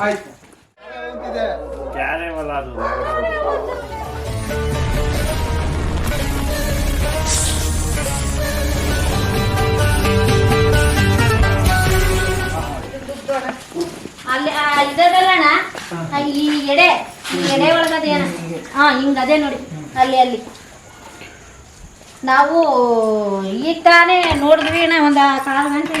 ಆಯ್ತು. ಕ್ಯಾರೆ ಬಲ್ಲ ಅದು. ಅಲ್ಲಿ ಆ, ಇದದಲ್ಲಣ್ಣ ಈ ಎಡೆ ಈ ಎಡೆ ಒಳಗದೇನ ಹಾ ಹಿಂಗ ಅದೇ ನೋಡಿ. ಅಲ್ಲಿ ಅಲ್ಲಿ. ನಾವು ಈಗ ತಾನೇ ನೋಡಿದ್ವಿ ಅಣ್ಣ ಒಂದು ಕಾಲು ಗಂಟೆ.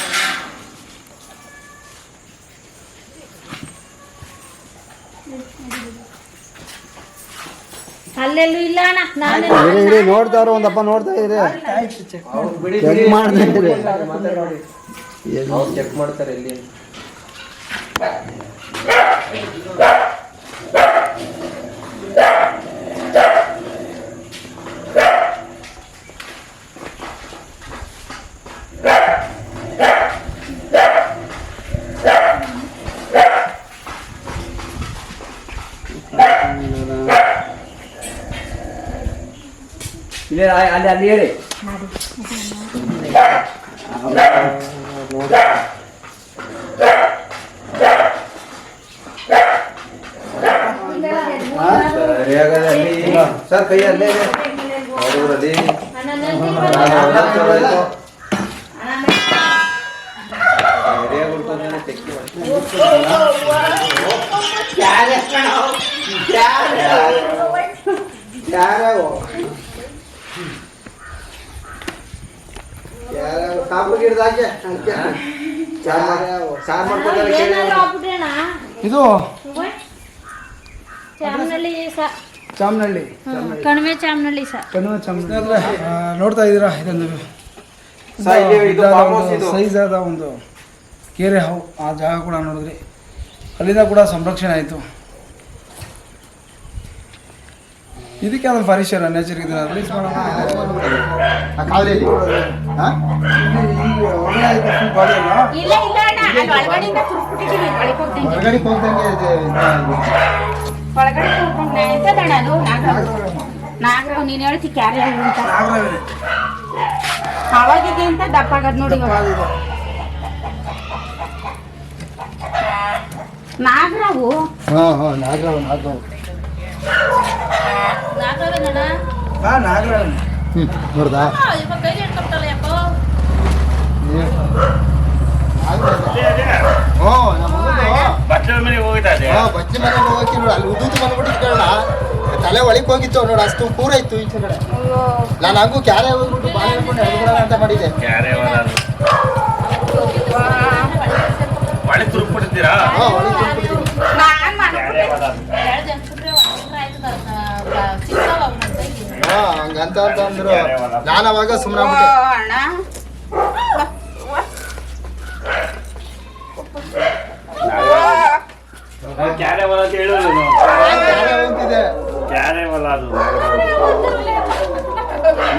ಅಲ್ಲೆಲ್ಲೂ ಇಲ್ಲ ಅಣ್ಣ. ನಾನೇ ಇರಿ ಒಂದಪ್ಪ ನೋಡ್ತಾ ಇರಿ. ಚೆಕ್ ಮಾಡ್ತಾ ಇರಿ. ಚೆಕ್ ಮಾಡ್ತಾರೆ ಇಲ್ಲಿ ಇಲ್ಲಿ ಅಲ್ಲಿ ಅಲ್ಲಿ ಹೇಳಿ ಸರಿಯಾಗದ ಅಲ್ಲಿ ಸರ್ ಕೈ ಅಲ್ಲೇ ಇದೆ ಅವರಲ್ಲಿ ಇದು? ಚಾಮನಹಳ್ಳಿ ಸ. ಚಾಮನಹಳ್ಳಿ ಕಣಿವೆ ಚಾಮನಹಳ್ಳಿ ಸ. ಕನ್ನಡ ಚಾಮನಹಳ್ಳಿ ನೋಡ್ತಾ ಇದ್ದೀರಾ? ಇದೊಂದು ಸರ್. ಸೈಜ್ ಆದ ಒಂದು ಕೆರೆ ಹೌ ಆ ಜಾಗ ಕೂಡ ನೋಡಿದ್ರಿ. ಅಲ್ಲಿಂದ ಕೂಡ ಸಂರಕ್ಷಣೆ ಆಯಿತು. ಇದಕ್ಕೆ ಅದನ್ನು ಪರಿಸರ ನೇಚರ್ ಇದನ್ನ ರಿಲೀಸ್ ಮಾಡೋಣ. ಬಾಡಿ ಅಲ್ಲ ಇಲ್ಲ ಇಲ್ಲ ಒಳಗಡೆಯಿಂದ ಒಳಗೆ ಹೋಗ್ದಂಗೆ ಒಳಗಡೆ ತುರ್ಕೊಂಡೆ ಎಂತದಣ್ಣ ಅದು ನಾಗರಾವ್ ನಾಗರಾವ್ ನೀನು ಹೇಳ್ತಿ ಕ್ಯಾರೆ ಅಂತ. ಅವಾಗಿದೆ ಅಂತ ದಪ್ಪ ಆಗದ್ ನೋಡಿ. ನಾಗರಾವು ಹಾಂ ಹಾಂ ನಾಗರಾವ್. ಹಾ. ಹ್ಞೂ ನೋಡ್ದಾ? ಹ್ಞೂ ನಮ್ಮ ಹೋಗಿದ್ದ ಹಾಂ ಬಚ್ಚಿ ಮನೆ ಹೋಗಿ ನೋಡಿ ಅಲ್ಲಿ ಉದ್ದು ಬಂದ್ಬಿಟ್ಟು ಕೇಳೋಣ. ತಲೆ ಒಳಗೆ ಹೋಗಿತ್ತು ನೋಡಿ ಅಷ್ಟು ಪೂರ ಇತ್ತು ಈಚೆ ಕಡೆ. ನಾನು ಹಂಗೂ ಕ್ಯಾರೆ ಹೋಗ್ಬಿಟ್ಟು ಬಾಳೆ ಹಿಡ್ಕೊಂಡು ಎಳ್ಬಿಡೋಣ ಅಂತ ಮಾಡಿದೆ ಕ್ಯಾರೆ ತುರುಕ್ಬಿಟ್ಟಿದ್ದೀರಾ ಹಾಂ ಒಳಗೆ ತುಂಬಿಟ್ಟಿದ್ದೀನಿ. ನಾನ್ ಕ್ಯಾರೆ ಬಲ್ಲ ಅದು ಎರಡು ಜನ ಬಿಟ್ರೆ ಒಳಗಿದ್ರೆ ಆಯ್ತು ಬರುತ್ತೆ. ಸಿಗ್ತಾವ ಅವ್ನ ಕೈಗೆ. ಹಾಂ ಹಂಗಂತ ಅಂತ ಅಂದ್ರು. ನಾನು ಅವಾಗ ಸುಮ್ಮನೆ ಕ್ಯಾರೆ ಬಲ್ಲ ಅಂತ ಹೇಳೋದು ನಾನ್ ಕ್ಯಾರೆ ಅದು.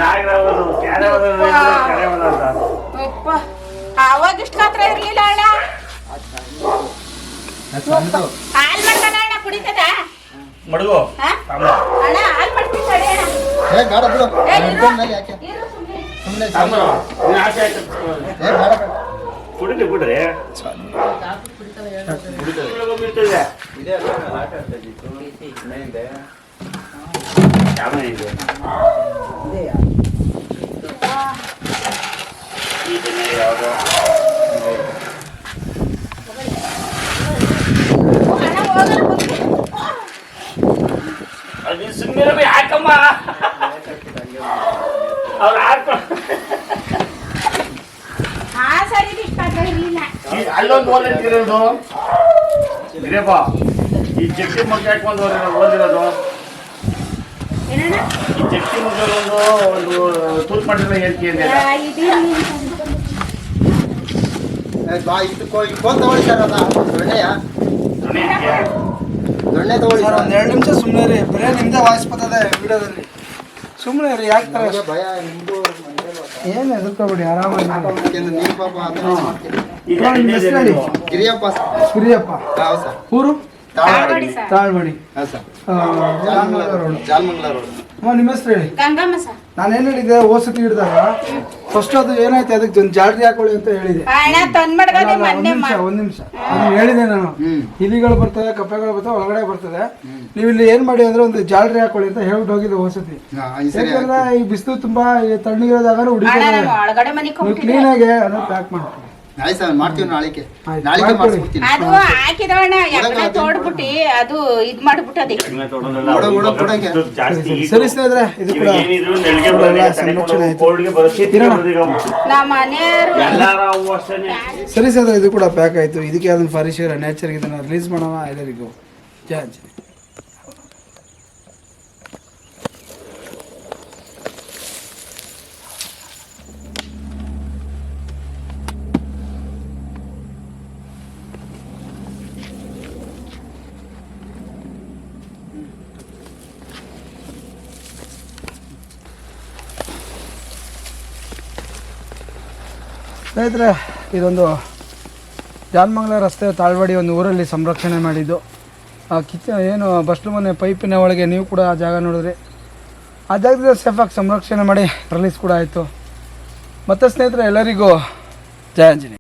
ನಾಗರಾವದು ಕ್ಯಾರೆ ಬಲ್ಲ ಕ್ಯಾರೆ ಬಲ್ಲ ಅಂತ. ಅವಾಗ ಇಷ್ಟ ಹತ್ರ ಇರ್ಲಿಲ್ಲ ಅಣ್ಣ. ಹಾಲ್ ಮಾಡ್ತಾನ ಅಣ್ಣ ಕುಡಿತದ? ಮಡುಗು. ಏ ಬೇಡ ಬಿಡು. ಹಿಡ್ಕೊಂಡ್ ಮೇಲೆ ಯಾಕೆ. ಸುಮ್ಮನೆ ಏ ಬೇಡ ಬೇಡ. ಕುಡಿಲಿ ಬಿಡ್ರಿ ಇದೆ ಅಲ್ಲ ನಾನು ಆಟ ಆಡ್ತಾ ಇದ್ದಿದ್ದು ಮನೆಯಿಂದ ಯಾವ ಇದೆ ಈ ದಿನ ಯಾವ್ದೋ ಅಣ್ಣ ಹೋಗಲ್ಲ ಕುಡಿ. ಅದು ನೀನ್ ಸುಮ್ಮನೆ ಬಿ ಹಾಕಮ್ಮ ಅವ್ರು ಹಾಕೊಂಡು ಆ ಸರಿ ಇಷ್ಟ ಹತ್ರ ಇರ್ಲಿಲ್ಲ ಅಲ್ಲೊಂದು ಓದಿರೋದು ಇರೇಪ್ಪ ಈ ಜಟ್ಟಿ ಮಗ್ಗ ಹಾಕೊಂಡು ಓದಿರೋದು ಈ ಜಟ್ಟಿ ಮಗ್ಗೊಂದು ಒಂದು ಒಂದು ತೂತ್ ಮಾಡಿದ್ರೆ ಹೇಳ್ತಿ ಏ, ಬಾ ಇದಕ್ಕೆ ಹೋಗಿ ಇದು ಕೋಲ್ ತಗೊಳ್ಳಿ ಸರ್ ಅದ ದೊಣ್ಣೆಯ? ದೊಣ್ಣೆ ತಗೊಳ್ಳಿ ಸರ್ ಸರ್. ಒಂದು ಎರಡು ನಿಮಿಷ ಸುಮ್ಮನೆ ರೀ ಬರೇ ನಿಮ್ಮದೇ ವಾಯ್ಸ್ ಬರ್ತದೆ ವಿಡಿಯೋದಲ್ಲಿ. ಸುಮ್ಮನೆ ರೀ ಯಾಕೆ ತರ? ಭಯ ನಿಮ್ದು ಏನು ಎದುರ್ಕೋಬೇಡಿ ಆರಾಮಾಗಿ ಪಾಪ ಮಾಡ್ತೀರಿ. ನಿಮ್ಮ ಹೆಸ್ರು ಹೇಳಿ. ಗಿರಿಯಪ್ಪ ಸರ್ ಗಿರಿಯಪ್ಪ ಹೌದು ಸರ್ ಊರು? ತಾಳ್ವಾಡಿ ತಾಳ್ಮಡಿ ಹಾಂ ಸರ್ ಆ, ಜಾನಮಂಗಲ ರೋಡ್. ಜಾಲ್ಮಂಗ್ಲ ರೋಡ್. ಅಮ್ಮ ನಿಮ್ಮ ಹೆಸ್ರು ಹೇಳಿ. ಗಂಗಮ್ಮ ಸರ್ ನಾನೇನು ಹೇಳಿದೆ ಓಸತಿ ಹಿಡಿದಾಗ ಫಸ್ಟ್ ಅದು ಏನಾಯ್ತು? ಅದಕ್ಕೆ ಒಂದು ಜಾಲ್ರಿ ಹಾಕೊಳ್ಳಿ ಅಂತ ಹೇಳಿದೆ ಅಣ್ಣ ತಂದ್ ಅಲ್ಲ, ಮಡ್ಗದೆ ಅಲ್ಲ, ಒಂದ್ ಮೊನ್ನೆ ನಿಮಿಷ ಒಂದ್ ನಿಮಿಷ. ಹೇಳಿದೆ ನಾನು. ಹ್ಮ್. ಇಲಿಗಳು ಬರ್ತದೆ ಕಪ್ಪೆಗಳು ಬರ್ತವೆ ಒಳಗಡೆ ಬರ್ತದೆ. ನೀವು ಇಲ್ಲಿ ಏನ್ ಮಾಡಿ ಅಂದ್ರೆ ಒಂದು ಜಾಲ್ರಿ ಹಾಕೊಳ್ಳಿ ಅಂತ ಹೇಳ್ಬಿಟ್ಟು ಹೋಗಿದ್ದೆ ವಸತಿ ಹಾ, ಈ ಸರಿ ಯಾಕಂದ್ರೆ ಈ ಬಿಸಿಲು ತುಂಬಾ ಹಣ ಹುಡುಗಿ ನಾನು ಒಳಗಡೆ ನೀವು ಕ್ಲೀನ್ ಆಗಿ ಅದನ್ನ ಪ್ಯಾಕ್ ಮಾಡ್ಕೊಳ್ಳಿ ಆಯ್ತು ಸರ್ ಮಾಡ್ತೀವಿ ನಾಳೆಗೆ. ಆಯ್ತು, ನಾಳೆಗೆ ಮಾಡ್ಕೊಡಿ. ಮಾಡಿಸ್ಬಿಡ್ತೀನಿ. ಅದು ಯಾಕಡೆ ತೋಡ್ಬಿಟ್ಟಿ ಇದ್ ಸರಿ ಸ್ನೇಹಿತರೆ ಇದು ಕೂಡ ಸಂರಕ್ಷಣೆ ಆಯ್ತು. ಸರಿ ಸರ್ ಇದು ಕೂಡ ಪ್ಯಾಕ್ ಆಯ್ತು. ಇದಕ್ಕೆ ಅದನ್ನ ಫಾರಿಶಿಯರ್ ನೇಚರ್ ಇದನ್ನ ರಿಲೀಸ್ ಮಾಡೋಣ. ಎಲ್ಲರಿಗೂ. ಜಯ ಸ್ನೇಹಿತರೆ, ಇದೊಂದು ಜಾನ್ಮಂಗ್ಲ ರಸ್ತೆ ತಾಳ್ವಾಡಿ ಒಂದು ಊರಲ್ಲಿ ಸಂರಕ್ಷಣೆ ಮಾಡಿದ್ದು. ಆ ಕಿಚ್ಚ ಏನು, ಬಸ್ಲು ಮನೆ ಪೈಪಿನ ಒಳಗೆ ನೀವು ಕೂಡ ಆ ಜಾಗ ನೋಡಿದ್ರಿ. ಆ ಜಾಗದಿಂದ ಸೇಫಾಗಿ ಸಂರಕ್ಷಣೆ ಮಾಡಿ ರಿಲೀಸ್ ಕೂಡ ಆಯಿತು. ಮತ್ತು ಸ್ನೇಹಿತರೆ, ಎಲ್ಲರಿಗೂ ಜಯ